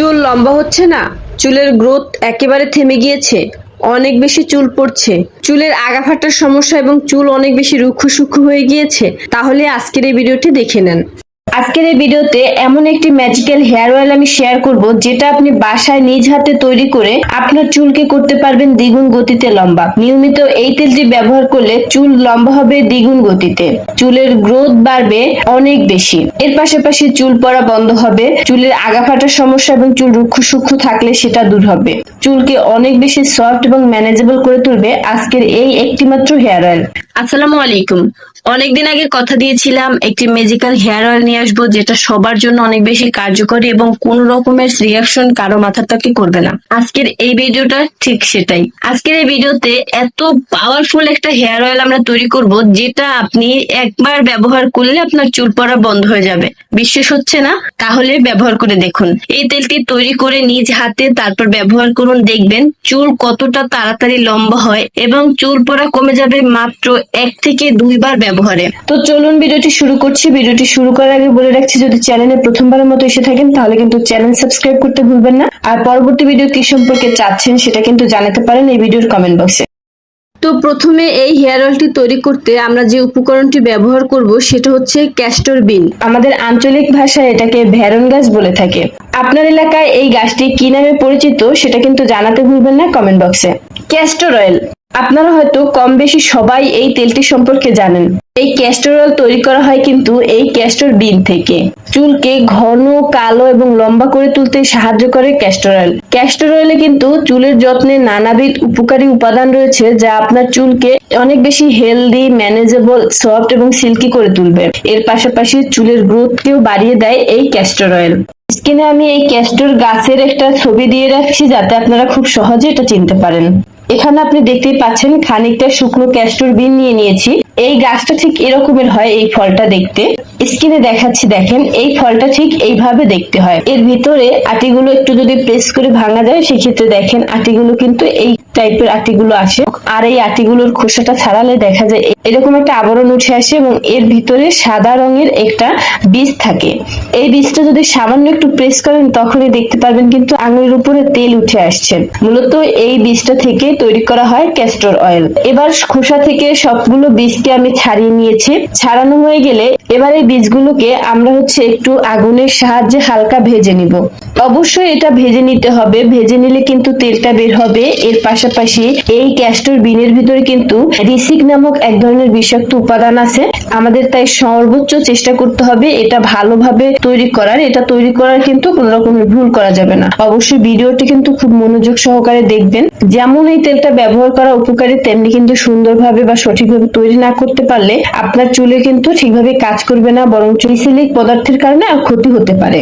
চুল লম্বা হচ্ছে না, চুলের গ্রোথ একেবারে থেমে গিয়েছে, অনেক বেশি চুল পড়ছে। চুলের আগা ফাটার সমস্যা এবং চুল অনেক বেশি রুক্ষ সুক্ষ হয়ে গিয়েছে, তাহলে আজকের এই ভিডিওটি দেখে নেন। আজকের এই ভিডিওতে এমন একটি ম্যাজিক্যাল হেয়ার অয়েল আমি শেয়ার করব যেটা আপনি বাসায় নিজ হাতে তৈরি করে আপনার চুলকে করতে পারবেন দ্বিগুণ গতিতে লম্বা। নিয়মিত এই তেলটি ব্যবহার করলে চুল লম্বা হবে দ্বিগুণ গতিতে। চুলের গ্রোথ বাড়বে অনেক বেশি। এর পাশাপাশি চুল পড়া বন্ধ হবে, চুলের আগা ফাটার সমস্যা এবং চুল রুক্ষ সূক্ষ্ম থাকলে সেটা দূর হবে। চুলকে অনেক বেশি সফট এবং ম্যানেজেবল করে তুলবে আজকের এই একটিমাত্র হেয়ার অয়েল আসসালামু আলাইকুম। অনেকদিন আগে কথা দিয়েছিলাম, একটি ম্যাজিক্যাল হেয়ার অয়েল নিয়ে আসব, যেটা সবার জন্য অনেক বেশি কার্যকরী এবং কোন রকমের রিয়াকশন কারও মাথার তাকে করবে না। আজকের এই ভিডিওটা ঠিক সেটাই। আজকের এই ভিডিওতে এত পাওয়ারফুল একটা হেয়ার অয়েল আমরা তৈরি করব, যেটা আপনি একবার ব্যবহার করলে আপনার চুল পড়া বন্ধ হয়ে যাবে। বিশ্বাস হচ্ছে না? তাহলে ব্যবহার করে দেখুন। এই তেলটি তৈরি করে নিজ হাতে তারপর ব্যবহার করুন, দেখবেন চুল কতটা তাড়াতাড়ি লম্বা হয় এবং চুল পড়া কমে যাবে মাত্র এক থেকে দুইবার ব্যবহারে। তো চলুন ভিডিওটি শুরু করছি। ভিডিওটি শুরু করার আগে বলে রাখছি যদি চ্যানেলে প্রথমবারের মতো এসে থাকেন তাহলে কিন্তু চ্যানেল সাবস্ক্রাইব করতে ভুলবেন না। আর পরবর্তী ভিডিও কি সম্পর্কে চাচ্ছেন সেটা কিন্তু জানাতে পারেন এই ভিডিওর কমেন্ট বক্সে তো প্রথমে এই হেয়ার অয়েলটি তৈরি করতে আমরা যে উপকরণটি ব্যবহার করব সেটা হচ্ছে ক্যাস্টর বিন আমাদের আঞ্চলিক ভাষায় এটাকে ভ্যারন গাছ বলে থাকে। আপনার এলাকায় এই গাছটি কি নামে পরিচিত সেটা কিন্তু জানাতে ভুলবেন না কমেন্ট বক্সে ক্যাস্টর অয়েল আপনারা হয়তো কম বেশি সবাই এই তেলটি সম্পর্কে জানেন। এই ক্যাস্টর অয়েল তৈরি করা হয় কিন্তু এই ক্যাস্টর বিন থেকে। চুলকে ঘন, কালো এবং লম্বা করে তুলতে সাহায্য করে ক্যাস্টর অয়েল ক্যাস্টর অয়েলে কিন্তু চুলের যত্নে নানাবিধ উপকারী উপাদান রয়েছে যা আপনার চুলকে অনেক বেশি হেলদি ম্যানেজেবল সফট এবং সিল্কি করে তুলবে। এর পাশাপাশি চুলের গ্রোথকেও বাড়িয়ে দেয় এই ক্যাস্টর অয়েল স্ক্রিনে আমি এই ক্যাস্টর গাছের একটা ছবি দিয়ে রাখছি যাতে আপনারা খুব সহজে এটা চিনতে পারেন। এখানে আপনি দেখতেই পাচ্ছেন খানিকটা শুকনো ক্যাস্টর বিন নিয়ে নিয়েছি। এই গাছটা ঠিক এরকমের হয় এই ফলটা দেখতে। স্কিনে দেখাচ্ছি, দেখেন, এই ফলটা ঠিক এইভাবে দেখতে হয়। এর ভিতরে আটিগুলো একটু যদি প্রেস করে ভাঙা যায়, সেক্ষেত্রে দেখেন আটিগুলো কিন্তু এই টাইপের আটিগুলো আসে। আর এই আটিগুলোর খোসাটা ছাড়ালে দেখা যায় এরকম একটা আবরণ উঠে আসে এবং এর ভিতরে সাদা রঙের একটা বীজ থাকে। এই বীজটা যদি সামান্য একটু প্রেস করেন, তখনই দেখতে পারবেন কিন্তু আঙুলের উপরে তেল উঠে আসছে। মূলত এই বীজটা থেকে তৈরি করা হয় ক্যাস্টর অয়েল এবার খোসা থেকে সবগুলো বীজকে আমি ছাড়িয়ে নিয়েছি। ছাড়ানো হয়ে গেলে এবার এই বীজগুলোকে আমরা হচ্ছে একটু আগুনের সাহায্যে হালকা ভেজে নিব। অবশ্যই এটা ভেজে নিতে হবে। ভেজে নিলে কিন্তু তেলটা বের হবে। এর পাশাপাশি এই ক্যাস্টর বিনের ভিতরে কিন্তু রিসিক নামক এক ধরনের বিষাক্ত উপাদান আছে। আমাদের তাই সর্বোচ্চ চেষ্টা করতে হবে এটা ভালোভাবে তৈরি করার। এটা তৈরি করার কিন্তু কোন রকমের ভুল করা যাবে না। অবশ্যই ভিডিওটি কিন্তু খুব মনোযোগ সহকারে দেখবেন। যেমন এই তেলটা ব্যবহার করা উপকারী, তেমনি কিন্তু সুন্দরভাবে বা সঠিকভাবে তৈরি না করতে পারলে আপনার চুলে কিন্তু ঠিকভাবে কাজ করবে না বরং চুইসিলিক পদার্থের কারণে ক্ষতি হতে পারে।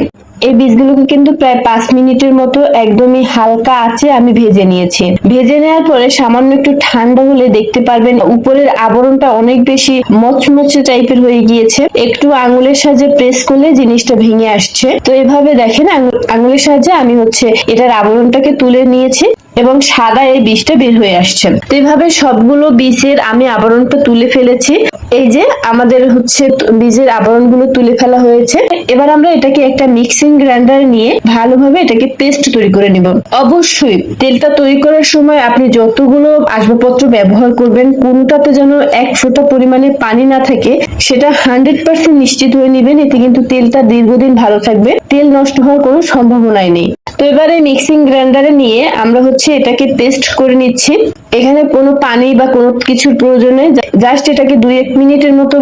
এই বীজগুলোকে কিন্তু প্রায় পাঁচ মিনিটের মতো একদমই হালকা আছে আমি ভেজে নিয়েছি। ভেজে নেওয়ার পরে সামান্য একটু ঠান্ডা হলে দেখতে পারবেন উপরের আবরণটা অনেক বেশি মচমচে টাইপের হয়ে গিয়েছে। একটু আঙুলের সাহায্যে প্রেস করলে জিনিসটা ভেঙে আসছে। তো এভাবে দেখেন আঙুলের সাহায্যে আমি হচ্ছে এটার আবরণটাকে তুলে নিয়েছি এবং সাদা এই বীজটা বের হয়ে আসছে। তো এভাবে সবগুলো বীজের আমি আবরণটা তুলে ফেলেছি। এই যে আমাদের হচ্ছে বীজের আবরণগুলো তুলে ফেলা হয়েছে। এবার আমরা এটাকে একটা মিক্সিং গ্রাইন্ডার নিয়ে ভালোভাবে এটাকে পেস্ট তৈরি করে নিব। অবশ্যই তেলটা তৈরি করার সময় আপনি যতগুলো আসবাবপত্র ব্যবহার করবেন, কোনটাতে যেন এক ফোঁটা পরিমাণে পানি না থাকে, সেটা হান্ড্রেড পার্সেন্ট নিশ্চিত হয়ে নেবেন। এতে কিন্তু তেলটা দীর্ঘদিন ভালো থাকবে। তেল নষ্ট হওয়ার কোনো সম্ভাবনাই নেই। তো এবারে মিক্সিং গ্রাইন্ডারে নিয়ে আমরা হচ্ছে এটাকে পেস্ট করে নিচ্ছি। এখানে কোনো পানি বা কোনো কিছুর প্রয়োজনে জাস্ট এটাকে দুই এক মিনিটের মতো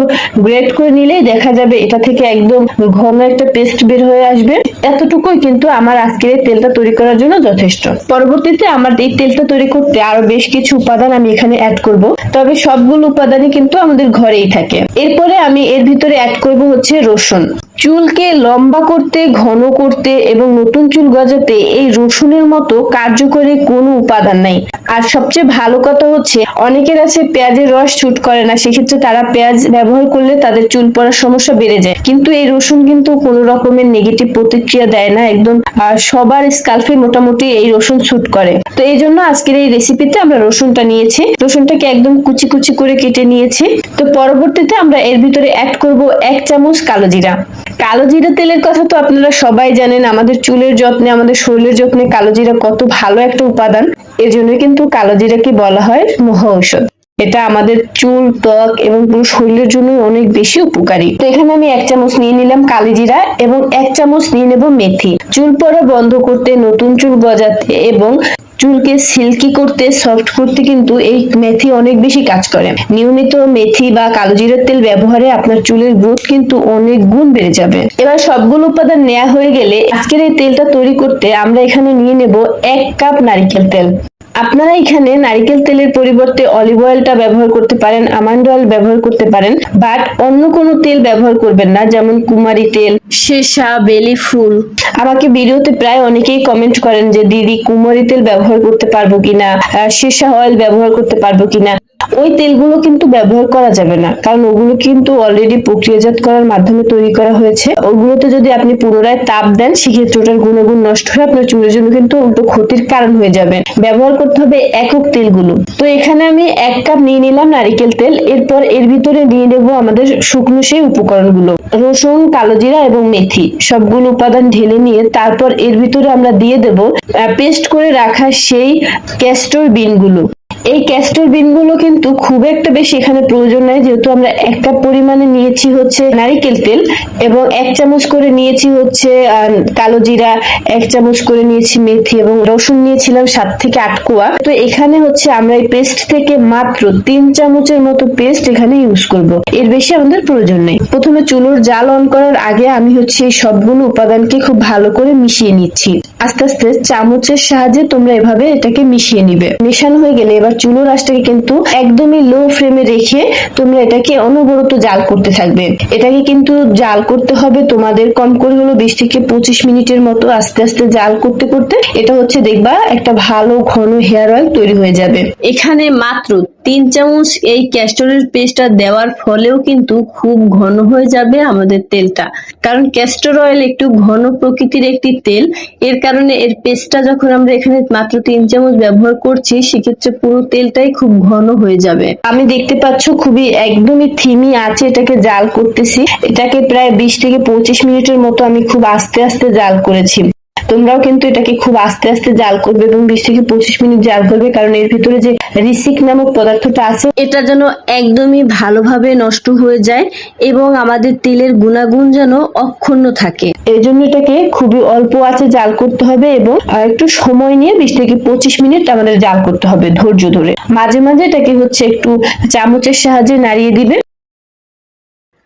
গ্রেট করে নিলেই দেখা যাবে এটা থেকে একদম ঘন একটা পেস্ট বের হয়ে আসবে। এতটুকুই কিন্তু আমার আজকের এই তেলটা তৈরি করার জন্য যথেষ্ট। পরবর্তীতে আমার এই তেলটা তৈরি করতে আরও বেশ কিছু উপাদান আমি এখানে অ্যাড করব। তবে সবগুলো উপাদানই কিন্তু আমাদের ঘরেই থাকে। এরপরে আমি এর ভিতরে অ্যাড করব হচ্ছে রসুন। চুলকে লম্বা করতে, ঘন করতে এবং নতুন চুল গজাতে এই রসুনের মতো কার্যকরী কোনো উপাদান নাই। আর সবচেয়ে ভালো কথা হচ্ছে, অনেকের আছে পেঁয়াজের রস শুট করে না, সেক্ষেত্রে তারা পেঁয়াজ ব্যবহার করলে তাদের চুল পড়ার সমস্যা বেড়ে যায়। কিন্তু এই রসুন কিন্তু কোনো রকমের নেগেটিভ প্রতিক্রিয়া দেয় না, একদম সবার স্কাল্পে মোটামুটি এই রসুন শুট করে। তো এই জন্য আজকের এই রেসিপিতে আমরা রসুনটা নিয়েছি। রসুনটাকে একদম কুচি কুচি করে কেটে নিয়েছি। তো পরবর্তীতে আমরা এর ভিতরে অ্যাড করব এক চামচ কালো জিরা। কালো জিরা তেলের কথা তো আপনারা সবাই জানেন, আমাদের চুলের যত্নে, আমাদের শরীরের যত্নে কালো জিরা কত ভালো একটা উপাদান। এর জন্য কিন্তু কালো জিরাকে বলা হয়? মহা ঔষধ। এটা আমাদের চুল, ত্বক এবং পুরো শরীরের জন্য অনেক বেশি উপকারী। তো এখানে আমি এক চামচ নিয়ে নিলাম কালি জিরা এবং এক চামচ নিয়ে নেব মেথি। চুল পড়া বন্ধ করতে নতুন চুল গজাতে এবং চুলকে সিল্কি করতে সফট করতে কিন্তু এই মেথি অনেক বেশি কাজ করে। নিয়মিত মেথি বা কালো জিরার তেল ব্যবহারে আপনার চুলের গ্রোথ কিন্তু অনেক গুণ বেড়ে যাবে। এবার সবগুলো উপাদান নেওয়া হয়ে গেলে আজকের এই তেলটা তৈরি করতে আমরা এখানে নিয়ে নেব এক কাপ নারিকেল তেল। আপনারা এখানে নারিকেল তেলের পরিবর্তে অলিভ অয়েলটা ব্যবহার করতে পারেন আমান্ড অয়েল ব্যবহার করতে পারেন বাট অন্য কোনো তেল ব্যবহার করবেন না যেমন কুমারি তেল শেষা বেলি ফুল। আমাকে ভিডিওতে প্রায় অনেকেই কমেন্ট করেন যে দিদি কুমারি তেল ব্যবহার করতে পারব কিনা? শেষা অয়েল ব্যবহার করতে পারব কিনা? ওই তেলগুলো কিন্তু ব্যবহার করা যাবে না। কারণ ওগুলো কিন্তু অলরেডি প্রক্রিয়াজাত করার মাধ্যমে তৈরি করা হয়েছে। ওগুলোতে যদি আপনি পুনরায় তাপ দেন সেক্ষেত্রে ওটার গুণাগুণ নষ্ট হয়ে আপনার চুলের জন্য কিন্তু উল্টো ক্ষতির কারণ হয়ে যাবে। ব্যবহার করতে হবে একক তেলগুলো। তো এখানে আমি এক কাপ নিয়ে নিলাম নারিকেল তেল। এরপর এর ভিতরে দিয়ে দেবো আমাদের শুকনো সেই উপকরণগুলো। রসুন, কালো জিরা এবং মেথি। সবগুলো উপাদান ঢেলে নিয়ে তারপর এর ভিতরে আমরা দিয়ে দেব পেস্ট করে রাখা সেই ক্যাস্টর বিনগুলো এই ক্যাস্টর বিনগুলো কিন্তু খুব একটা বেশি এখানে প্রয়োজন নাই, যেহেতু আমরা এক কাপ পরিমাণে নিয়েছি হচ্ছে নারিকেল তেল এবং এক চামচ করে নিয়েছি হচ্ছে কালো জিরা, এক চামচ করে নিয়েছি মেথি এবং রসুন নিয়েছিলাম সাত থেকে আট কোয়া। তো এখানে হচ্ছে আমরা এই পেস্ট থেকে মাত্র তিন চামচের মতো পেস্ট এখানে ইউজ করব। এর বেশি আমাদের প্রয়োজন নেই। প্রথমে চুলোর জাল অন করার আগে আমি হচ্ছে এই সবগুলো উপাদানকে খুব ভালো করে মিশিয়ে নিচ্ছি। আস্তে আস্তে চামচের সাহায্যে তোমরা এভাবে এটাকে মিশিয়ে নিবে। মেশানো হয়ে গেলে এবার চুলোর আঁচটাকে কিন্তু একদমই লো ফ্লেমে রেখে তোমরা এটাকে অনবরত জাল করতে থাকবে। এটাকে কিন্তু জাল করতে হবে তোমাদের কম করে হলো বিশ থেকে পঁচিশ মিনিটের মতো আস্তে আস্তে জাল করতে করতে। এটা হচ্ছে দেখবা একটা ভালো ঘন হেয়ার অয়েল তৈরি হয়ে যাবে। এখানে মাত্র তিন চামচ এই ক্যাস্টরের পেস্টটা দেওয়ার ফলেও কিন্তু খুব ঘন হয়ে যাবে আমাদের তেলটা। কারণ ক্যাস্টর অয়েল একটু ঘন প্রকৃতির একটি তেল, এর কারণে এর পেস্টটা যখন আমরা এখানে মাত্র তিন চামচ ব্যবহার করছি, সেক্ষেত্রে পুরো তেলটাই খুব ঘন হয়ে যাবে। আমি দেখতে পাচ্ছ খুবই একদমই থিমি আছে এটাকে জাল করতেছি। এটাকে প্রায় বিশ থেকে পঁচিশ মিনিটের মতো আমি খুব আস্তে আস্তে জাল করেছি। তোমরাও কিন্তু এটাকে খুব আস্তে আস্তে জাল করবে এবং বিশ থেকে পঁচিশ মিনিট জাল করবে, কারণ এর ভিতরে যে রিসিক নামক পদার্থটা আছে, এটা যেন একদমই ভালোভাবে নষ্ট হয়ে যায় এবং আমাদের তেলের গুণাগুণ যেন অক্ষুণ্ণ থাকে। এই জন্য এটাকে খুবই অল্প আছে জাল করতে হবে এবং একটু সময় নিয়ে বিশ থেকে পঁচিশ মিনিট আমাদের জাল করতে হবে ধৈর্য ধরে। মাঝে মাঝে এটাকে হচ্ছে একটু চামচের সাহায্যে নাড়িয়ে দিবে।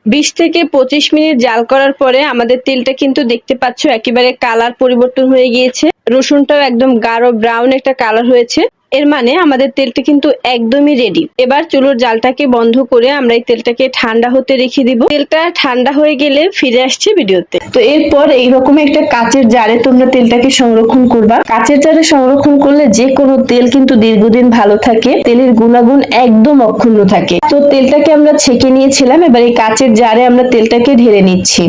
বিশ থেকে পঁচিশ মিনিট জাল করার পরে আমাদের তেলটা কিন্তু দেখতে পাচ্ছ একেবারে কালার পরিবর্তন হয়ে গিয়েছে। রসুনটাও একদম গাঢ় ব্রাউন একটা কালার হয়েছে। এর মানে আমাদের তেলটা কিন্তু একদমই রেডি এবার চুলোর জালটাকে বন্ধ করে আমরা এই তেলটাকে ঠান্ডা হতে রেখে দিব। তেলটা ঠান্ডা হয়ে গেলে ফিরে আসছে ভিডিওতে। তো এরপর এইরকম একটা কাচের জারে তোমরা তেলটাকে সংরক্ষণ করবা। কাচের জারে সংরক্ষণ করলে যে কোনো তেল কিন্তু দীর্ঘদিন ভালো থাকে। তেলের গুণাগুণ একদম অক্ষুণ্ণ থাকে। তো তেলটাকে আমরা ছেঁকে নিয়েছিলাম। এবার এই কাচের জারে আমরা তেলটাকে ঢেলে নিচ্ছি।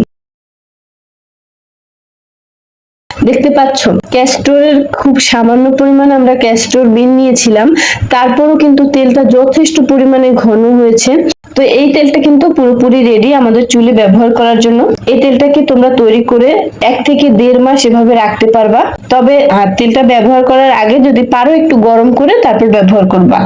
দেখতে পাচ্ছ? ক্যাস্টরের খুব সামান্য পরিমাণে আমরা ক্যাস্টর বিন নিয়েছিলাম। তারপরও কিন্তু তেলটা যথেষ্ট পরিমাণে ঘন হয়েছে। তো এই তেলটা কিন্তু পুরোপুরি রেডি আমাদের চুলে ব্যবহার করার জন্য। এই তেলটাকে তোমরা তৈরি করে এক থেকে দেড় মাস এভাবে রাখতে পারবা। তবে তেলটা ব্যবহার করার আগে যদি পারো একটু গরম করে তারপর ব্যবহার করবা।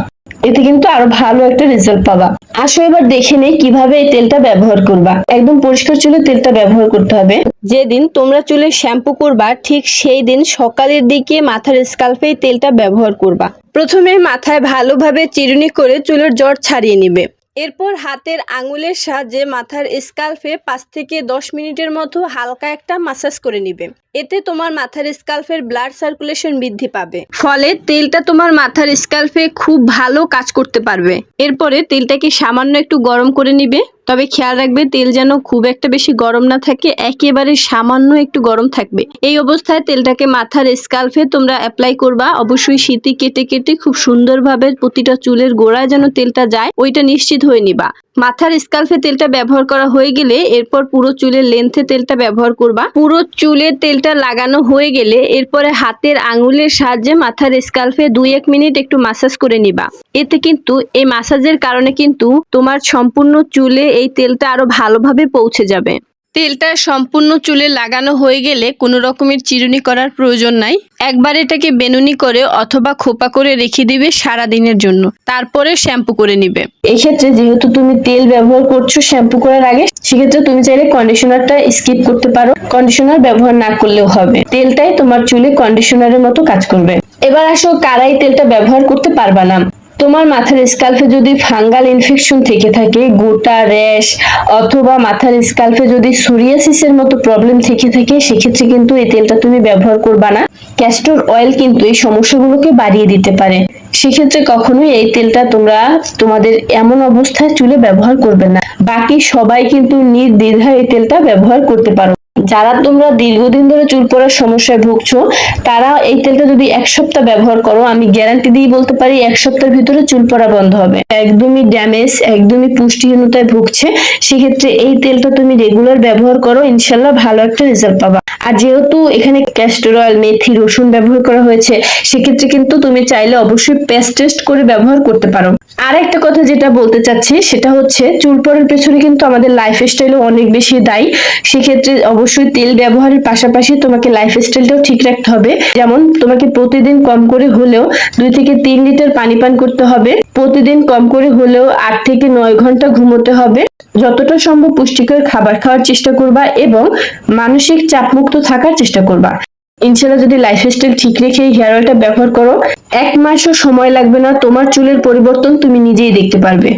এতে কিন্তু আরও ভালো একটা রেজাল্ট পাবা। আসো এবার দেখে নেই কীভাবে এই তেলটা ব্যবহার করবা। একদম পরিষ্কার চুলে তেলটা ব্যবহার করতে হবে। যেদিন তোমরা চুলে শ্যাম্পু করবা, ঠিক সেই দিন সকালের দিকে মাথার স্কাল্পে তেলটা ব্যবহার করবা। প্রথমে মাথায় ভালোভাবে চিরুনি করে চুলের জ্বর ছাড়িয়ে নিবে। এরপর হাতের আঙুলের সাহায্যে মাথার স্কাল্পে পাঁচ থেকে দশ মিনিটের মতো হালকা একটা মাসাজ করে নিবে। এতে তোমার মাথার স্কাল্পের ব্লাড সার্কুলেশন বৃদ্ধি পাবে। ফলে তেলটা তোমার মাথার স্কাল্পে খুব ভালো কাজ করতে পারবে। এরপরে তেলটাকে সামান্য একটু গরম করে নিবে। তবে খেয়াল রাখবে, তেল যেন খুব একটা বেশি গরম না থাকে, একেবারে সামান্য একটু গরম থাকবে। এই অবস্থায় তেলটাকে মাথার স্কাল্পে তোমরা অ্যাপ্লাই করবা। অবশ্যই শীতি কেটে কেটে খুব সুন্দরভাবে প্রতিটা চুলের গোড়ায় যেন তেলটা যায়, ওইটা নিশ্চিত হয়ে নিবা। মাথার স্কালফে তেলটা ব্যবহার করা হয়ে গেলে এরপর পুরো চুলের লেন্থে তেলটা ব্যবহার করবা। পুরো চুলের তেলটা লাগানো হয়ে গেলে এরপরে হাতের আঙুলের সাহায্যে মাথার স্কালফে দুই এক মিনিট একটু মাসাজ করে নিবা। এতে কিন্তু এই মাসাজের কারণে কিন্তু তোমার সম্পূর্ণ চুলে এই তেলটা আরও ভালোভাবে পৌঁছে যাবে। তেলটা সম্পূর্ণ চুলে লাগানো হয়ে গেলে কোনো রকমের চিরুনি করার প্রয়োজন নাই। একবার এটাকে বেনুনি করে অথবা খোপা করে রেখে দিবে সারা দিনের জন্য। তারপরে শ্যাম্পু করে নিবে। এক্ষেত্রে যেহেতু তুমি তেল ব্যবহার করছ শ্যাম্পু করার আগে, সেক্ষেত্রে তুমি চাইলে কন্ডিশনারটা স্কিপ করতে পারো। কন্ডিশনার ব্যবহার না করলেও হবে। তেলটাই তোমার চুলে কন্ডিশনারের মতো কাজ করবে। এবার আসো, কারাই তেলটা ব্যবহার করতে পারবা না। তোমার মাথার স্কাল্পে যদি ফাঙ্গাল ইনফেকশন থেকে থাকে, গোটা র্যাশ অথবা মাথার স্কাল্পে যদি সোরিয়াসিসের মতো প্রবলেম থেকে থাকে, সেক্ষেত্রে কিন্তু এই তেলটা তুমি ব্যবহার করবা না। ক্যাস্টর অয়েল কিন্তু এই সমস্যাগুলোকে বাড়িয়ে দিতে পারে। সেক্ষেত্রে কখনোই এই তেলটা তোমরা তোমাদের এমন অবস্থায় চুলে ব্যবহার করবে না। বাকি সবাই কিন্তু নির্দ্বিধায় এই তেলটা ব্যবহার করতে পারো। যারা তোমরা দীর্ঘদিন ধরে চুল পড়ার সমস্যায় ভুগছো, তারা এই তেলটা যদি এক সপ্তাহ ব্যবহার করো, আমি গ্যারান্টি দিয়ে বলতে পারি এক সপ্তাহের ভিতরে চুল পড়া বন্ধ হবে। একদমই ড্যামেজ একদমই পুষ্টিহীনতায় ভুগছে, সেক্ষেত্রে এই তেলটা তুমি রেগুলার ব্যবহার করো, ইনশাল্লাহ ভালো একটা রেজাল্ট পাবা। আর যেহেতু এখানে ক্যাস্টর অয়েল মেথি, রসুন ব্যবহার করা হয়েছে, সেক্ষেত্রে কিন্তু তুমি চাইলে অবশ্যই পেস্ট টেস্ট করে ব্যবহার করতে পারো। আর একটা কথা যেটা বলতে চাচ্ছি, সেটা হচ্ছে চুল পড়ার পেছনে কিন্তু আমাদের লাইফ স্টাইলও অনেক বেশি দায়ী। সেক্ষেত্রে অবশ্যই তেল ব্যবহারের পাশাপাশি তোমাকে লাইফ স্টাইলটাও ঠিক রাখতে হবে। যেমন তোমাকে প্রতিদিন কম করে হলেও দুই থেকে তিন লিটার পানি পান করতে হবে। প্রতিদিন কম করে হলেও আট থেকে নয় ঘণ্টা ঘুমোতে হবে। যতটা সম্ভব পুষ্টিকর খাবার খাওয়ার চেষ্টা করবা এবং মানসিক চাপমুক্ত থাকার চেষ্টা করবা। ইনশাল্লাহ যদি লাইফ স্টাইল ঠিক রেখে এই হেয়ার অয়েলটা ব্যবহার করো, এক মাসও সময় লাগবে না, তোমার চুলের পরিবর্তন তুমি নিজেই দেখতে পারবে।